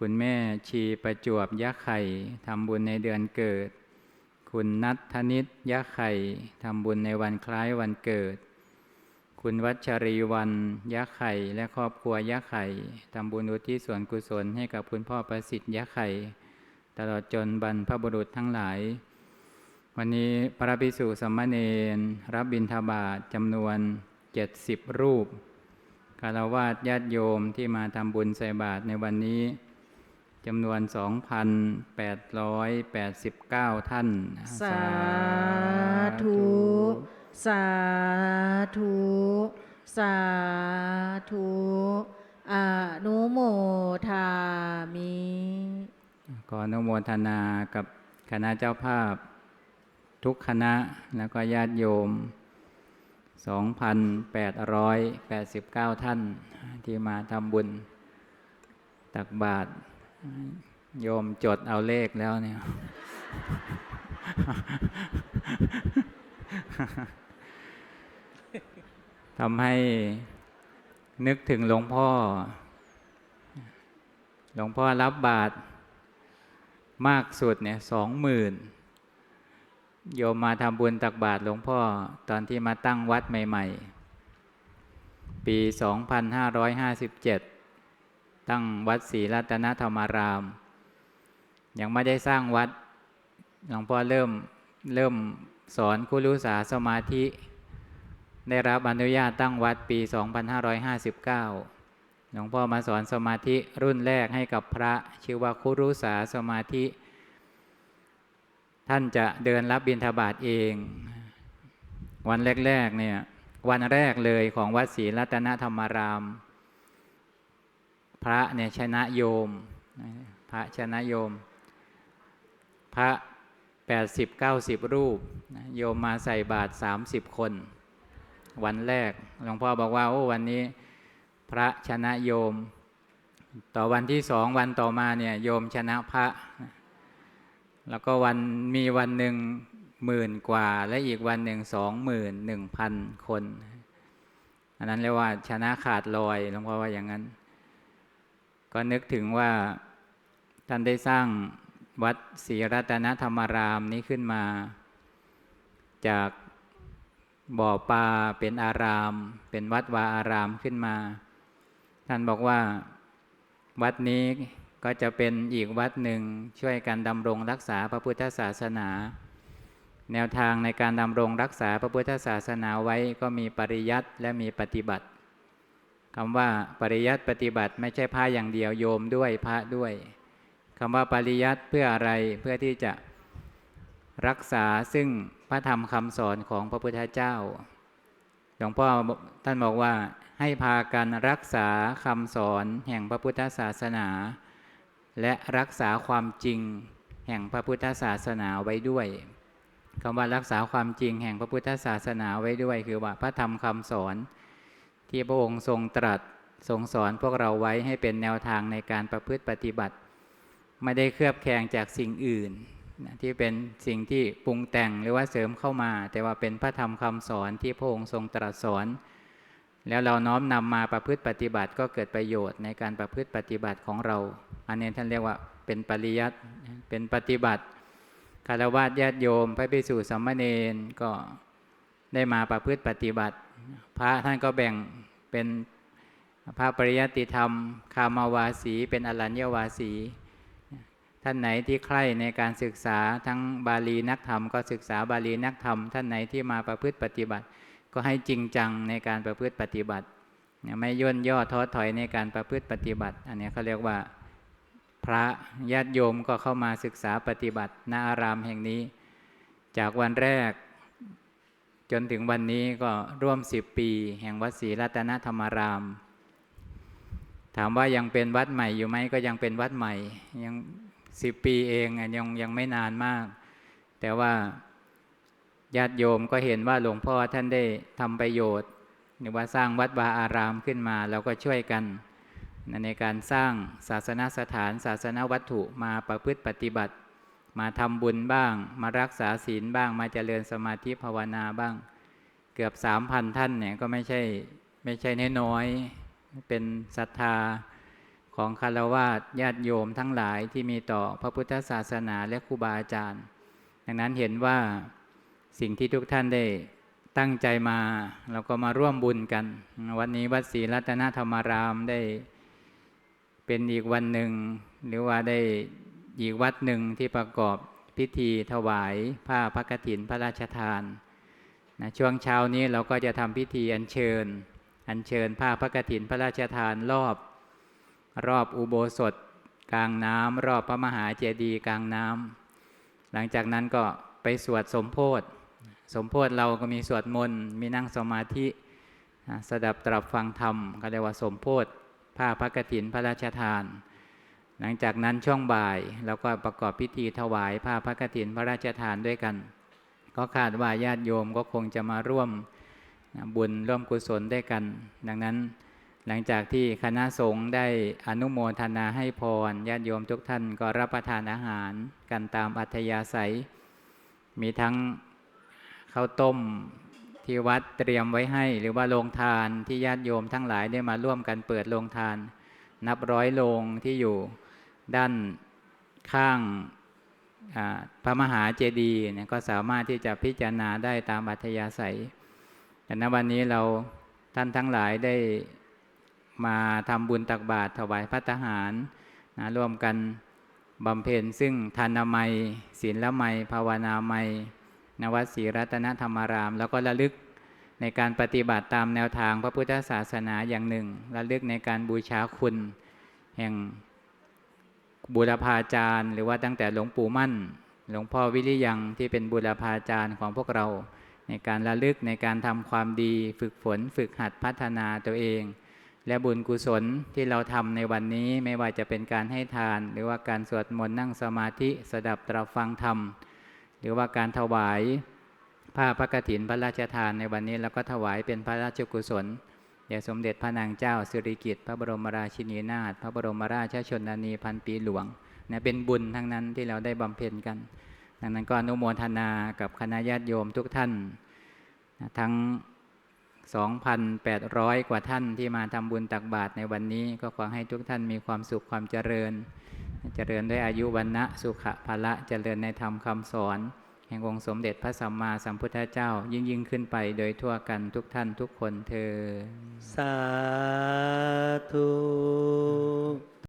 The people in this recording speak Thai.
คุณแม่ชีประจวบยะไข่ทำบุญในเดือนเกิด คุณนัทธนิตยะไข่ทำบุญในวันคล้ายวันเกิด คุณวัชรีวันยะไข่และครอบครัวยะไข่ทำบุญอุทิศส่วนกุศลให้กับคุณพ่อประสิทธิ์ยะไข่ตลอดจนบรรพบุรุษทั้งหลาย วันนี้พระภิกษุสามเณรรับบิณฑบาตจำนวนเจ็ดสิบรูปคารวาสญาติโยมที่มาทำบุญใส่บาตรในวันนี้ จำนวน 2,889 ท่าน สาธุ สาธุ สาธุอนุโมทามิ ขออนุโมทนากับคณะเจ้าภาพ ทุกคณะแล้วก็ญาติโยม 2,889 ท่านที่มาทำบุญ ตักบาตร โยมจดเอาเลขแล้วเนี่ย ทำให้นึกถึงหลวงพ่อ หลวงพ่อรับบาตรมากสุดเนี่ยสองหมื่นโยมมาทำบุญตักบาตรหลวงพ่อ ตอนที่มาตั้งวัดใหม่ ๆ ปี 2557 ตั้งวัดศรีรัตนธรรมาราม ยังไม่ได้สร้างวัดหลวงพ่อเริ่มเริ่มสอนคุรุสาสมาธิ ได้รับอนุญาตตั้งวัดปี 2559 หลวงพ่อมาสอนสมาธิรุ่นแรกให้กับพระ ชื่อว่าคุรุสาสมาธิ ท่านจะเดินรับบิณฑบาตเอง วันแรกๆเนี่ยวันแรกเลยของวัดศรีรัตนธรรมาราม พระเนี่ยชนะโยม พระชนะโยม พระ80-90รูป โยมมาใส่บาตร30คน วันแรกหลวงพ่อบอกว่าโอ้วันนี้พระชนะโยม ต่อวันที่สองวันต่อมาเนี่ยโยมชนะพระ แล้วก็วันมีวันหนึ่งหมื่นกว่า และอีกวันหนึ่งสองหมื่นหนึ่งพันคน อันนั้นเรียกว่าชนะขาดลอยหลวงพ่อว่าอย่างนั้น ก็นึกถึงว่าท่านได้สร้างวัดศรีรัตนธรรมารามนี้ขึ้นมา จากบ่อปลาเป็นอาราม เป็นวัดวาอารามขึ้นมา ท่านบอกว่าวัดนี้ก็จะเป็นอีกวัดหนึ่งช่วยกันดำรงรักษาพระพุทธศาสนา แนวทางในการดำรงรักษาพระพุทธศาสนาไว้ก็มีปริยัติและมีปฏิบัติ คำว่าปริยัติปฏิบัติไม่ใช่พระอย่างเดียวโยมด้วยพระด้วยคำว่าปริยัติเพื่ออะไรเพื่อที่จะรักษาซึ่งพระธรรมคำสอนของพระพุทธเจ้า หลวงพ่อท่านบอกว่าให้พากันรักษาคำสอนแห่งพระพุทธศาสนา และรักษาความจริงแห่งพระพุทธศาสนาไว้ด้วยคำว่ารักษาความจริงแห่งพระพุทธศาสนาไว้ด้วย คือว่าพระธรรมคำสอน ที่พระองค์ทรงตรัสทรงสอนพวกเราไว้ให้เป็นแนวทางในการประพฤติปฏิบัติ ไม่ได้เคลือบแคลงจากสิ่งอื่นนะที่เป็นสิ่งที่ปรุงแต่งหรือว่าเสริมเข้ามา แต่ว่าเป็นพระธรรมคำสอนที่พระองค์ทรงตรัสสอน แล้วเราน้อมนำมาประพฤติปฏิบัติก็เกิดประโยชน์ในการประพฤติปฏิบัติของเรา อันนี้ท่านเรียกว่าเป็นปริยัติเป็นปฏิบัติคารวะญาติโยมพระภิกษุสามเณรก็ได้มาประพฤติปฏิบัติ พระท่านก็แบ่งเป็นพระปริยัติธรรม คามาวาสี เป็นอรัญญวาสี ท่านไหนที่ใคร่ในการศึกษาทั้งบาลีนักธรรม ก็ศึกษาบาลีนักธรรม ท่านไหนที่มาประพฤติปฏิบัติ ก็ให้จริงจังในการประพฤติปฏิบัติ ไม่ย่นย่อท้อถอยในการประพฤติปฏิบัติ อันนี้เขาเรียกว่าพระญาติโยมก็เข้ามาศึกษาปฏิบัติณอารามแห่งนี้ จากวันแรก จนถึงวันนี้ก็ร่วมสิบปี แห่งวัดศรีรัตนธรรมาราม ถามว่ายังเป็นวัดใหม่อยู่ไหมก็ยังเป็นวัดใหม่ ยังสิบปีเองยังยังไม่นานมาก แต่ว่าญาติโยมก็เห็นว่าหลวงพ่อท่านได้ทำประโยชน์ หรือว่าสร้างวัดวาอารามขึ้นมาเราก็ช่วยกัน ในการสร้างศาสนสถานศาสนวัตถุมาประพฤติปฏิบัติ มาทำบุญบ้าง มารักษาศีลบ้าง มาเจริญสมาธิภาวนาบ้าง เกือบสามพันท่านเนี่ยก็ไม่ใช่ไม่ใช่น้อยๆเป็นศรัทธาของคารวะญาติโยมทั้งหลายที่มีต่อพระพุทธศาสนาและครูบาอาจารย์ ดังนั้นเห็นว่าสิ่งที่ทุกท่านได้ตั้งใจมาเราก็มาร่วมบุญกัน วันนี้วัดศรีรัตนธรรมารามได้เป็นอีกวันหนึ่ง หรือว่าได้ อีกวัดหนึ่งที่ประกอบพิธีถวายผ้าพระกฐินพระราชทานนะช่วงเช้านี้เราก็จะทำพิธีอัญเชิญ อัญเชิญผ้าพระกฐินพระราชทานรอบ รอบอุโบสถ กลางน้ำรอบพระมหาเจดีย์กลางน้ำหลังจากนั้นก็ไปสวดสมโพธิสมโพธิเราก็มีสวดมนต์มีนั่งสมาธิสดับตรับฟังธรรมก็เรียกว่าสมโพธิผ้าพระกฐินพระราชทาน หลังจากนั้นช่วงบ่ายเราก็ประกอบพิธีถวายผ้าพระกฐินพระราชทานด้วยกัน ก็คาดว่าญาติโยมก็คงจะมาร่วมบุญร่วมกุศลด้วยกัน ดังนั้นหลังจากที่คณะสงฆ์ได้อนุโมทนาให้พรญาติโยมทุกท่านก็รับประทานอาหารกันตามอัธยาศัย มีทั้งข้าวต้มที่วัดเตรียมไว้ให้ หรือว่าโรงทานที่ญาติโยมทั้งหลายได้มาร่วมกันเปิดโรงทาน นับร้อยโรงที่อยู่ ด้านข้างพระมหาเจดีย์เนี่ยก็สามารถที่จะพิจารณาได้ตามอัธยาศัยแต่ณวันนี้เราท่านทั้งหลายได้มาทำบุญตักบาตรถวายพระทหารนะร่วมกันบำเพ็ญซึ่งทานามัยศีลละไมภาวนาไมนวัดศรีรัตนธรรมาราม แล้วก็ระลึกในการปฏิบัติตามแนวทางพระพุทธศาสนาอย่างหนึ่ง ระลึกในการบูชาคุณ แห่ง บุรพาจารย์ หรือว่าตั้งแต่หลวงปู่มั่น หลวงพ่อวิริยังที่เป็นบุรพาจารย์ของพวกเรา ในการระลึกในการทำความดีฝึกฝนฝึกหัดพัฒนาตัวเอง และบุญกุศลที่เราทำในวันนี้ไม่ว่าจะเป็นการให้ทาน หรือว่าการสวดมนต์นั่งสมาธิสดับตรับฟังธรรม หรือว่าการถวายผ้าพระกฐินพระราชทานในวันนี้เราก็ถวายเป็นพระราชกุศล แด่สมเด็จพระนางเจ้าสิริกิติ์พระบรมราชินีนาถพระบรมราชชนนีพันปีหลวงนะเป็นบุญทั้งนั้นที่เราได้บำเพ็ญกันดังนั้นก็อนุโมทนากับคณะญาติโยมทุกท่านนะทั้ง 2,800 กว่าท่านที่มาทำบุญตักบาตรในวันนี้ ก็ขอให้ทุกท่านมีความสุขความเจริญ เจริญด้วยอายุวันนะสุขะภละเจริญในธรรมคำสอน แห่งองค์สมเด็จพระสัมมาสัมพุทธเจ้ายิ่งยิ่งขึ้นไปโดยทั่วกันทุกท่านทุกคนเธอ สาธุ